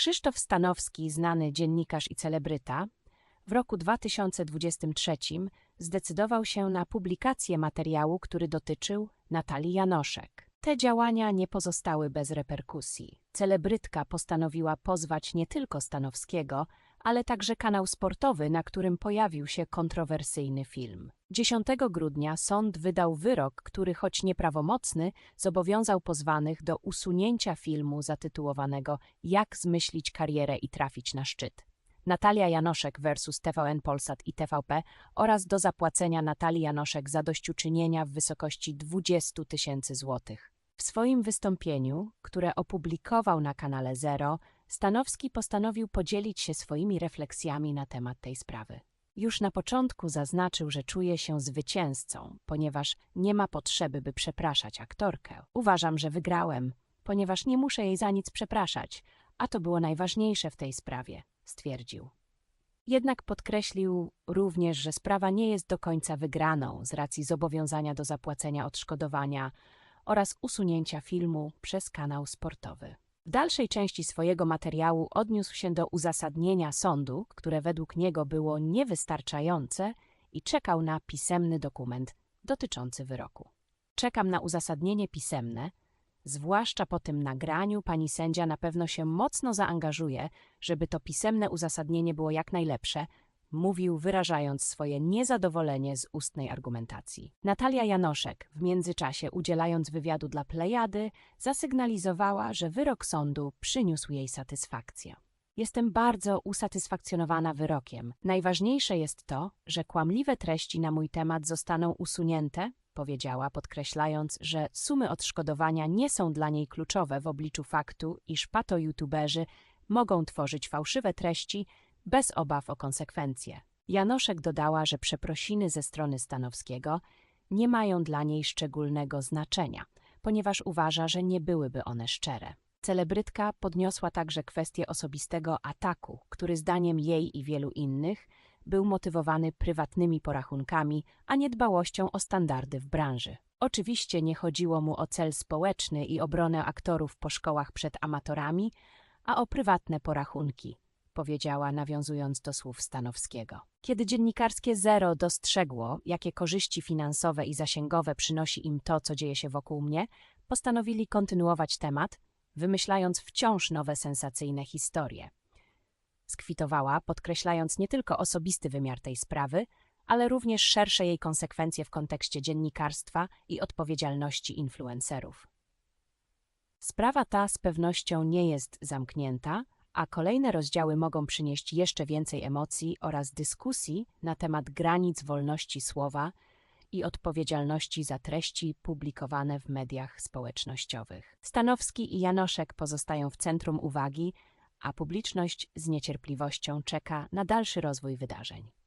Krzysztof Stanowski, znany dziennikarz i celebryta, w roku 2023 zdecydował się na publikację materiału, który dotyczył Natalii Janoszek. Te działania nie pozostały bez reperkusji. Celebrytka postanowiła pozwać nie tylko Stanowskiego, ale także kanał sportowy, na którym pojawił się kontrowersyjny film. 10 grudnia sąd wydał wyrok, który choć nieprawomocny, zobowiązał pozwanych do usunięcia filmu zatytułowanego Jak zmyślić karierę i trafić na szczyt. Natalia Janoszek versus TVN Polsat i TVP oraz do zapłacenia Natalii Janoszek zadośćuczynienia w wysokości 20 tysięcy złotych. W swoim wystąpieniu, które opublikował na kanale Zero, Stanowski postanowił podzielić się swoimi refleksjami na temat tej sprawy. Już na początku zaznaczył, że czuje się zwycięzcą, ponieważ nie ma potrzeby, by przepraszać aktorkę. Uważam, że wygrałem, ponieważ nie muszę jej za nic przepraszać, a to było najważniejsze w tej sprawie, stwierdził. Jednak podkreślił również, że sprawa nie jest do końca wygraną z racji zobowiązania do zapłacenia odszkodowania oraz usunięcia filmu przez kanał sportowy. W dalszej części swojego materiału odniósł się do uzasadnienia sądu, które według niego było niewystarczające i czekał na pisemny dokument dotyczący wyroku. Czekam na uzasadnienie pisemne, zwłaszcza po tym nagraniu pani sędzia na pewno się mocno zaangażuje, żeby to pisemne uzasadnienie było jak najlepsze, mówił, wyrażając swoje niezadowolenie z ustnej argumentacji. Natalia Janoszek, w międzyczasie udzielając wywiadu dla Plejady, zasygnalizowała, że wyrok sądu przyniósł jej satysfakcję. Jestem bardzo usatysfakcjonowana wyrokiem. Najważniejsze jest to, że kłamliwe treści na mój temat zostaną usunięte, powiedziała, podkreślając, że sumy odszkodowania nie są dla niej kluczowe w obliczu faktu, iż pato-youtuberzy mogą tworzyć fałszywe treści bez obaw o konsekwencje. Janoszek dodała, że przeprosiny ze strony Stanowskiego nie mają dla niej szczególnego znaczenia, ponieważ uważa, że nie byłyby one szczere. Celebrytka podniosła także kwestię osobistego ataku, który zdaniem jej i wielu innych był motywowany prywatnymi porachunkami, a nie dbałością o standardy w branży. Oczywiście nie chodziło mu o cel społeczny i obronę aktorów po szkołach przed amatorami, a o prywatne porachunki, powiedziała, nawiązując do słów Stanowskiego. Kiedy dziennikarskie Zero dostrzegło, jakie korzyści finansowe i zasięgowe przynosi im to, co dzieje się wokół mnie, postanowili kontynuować temat, wymyślając wciąż nowe sensacyjne historie. Skwitowała, podkreślając nie tylko osobisty wymiar tej sprawy, ale również szersze jej konsekwencje w kontekście dziennikarstwa i odpowiedzialności influencerów. Sprawa ta z pewnością nie jest zamknięta, a kolejne rozdziały mogą przynieść jeszcze więcej emocji oraz dyskusji na temat granic wolności słowa i odpowiedzialności za treści publikowane w mediach społecznościowych. Stanowski i Janoszek pozostają w centrum uwagi, a publiczność z niecierpliwością czeka na dalszy rozwój wydarzeń.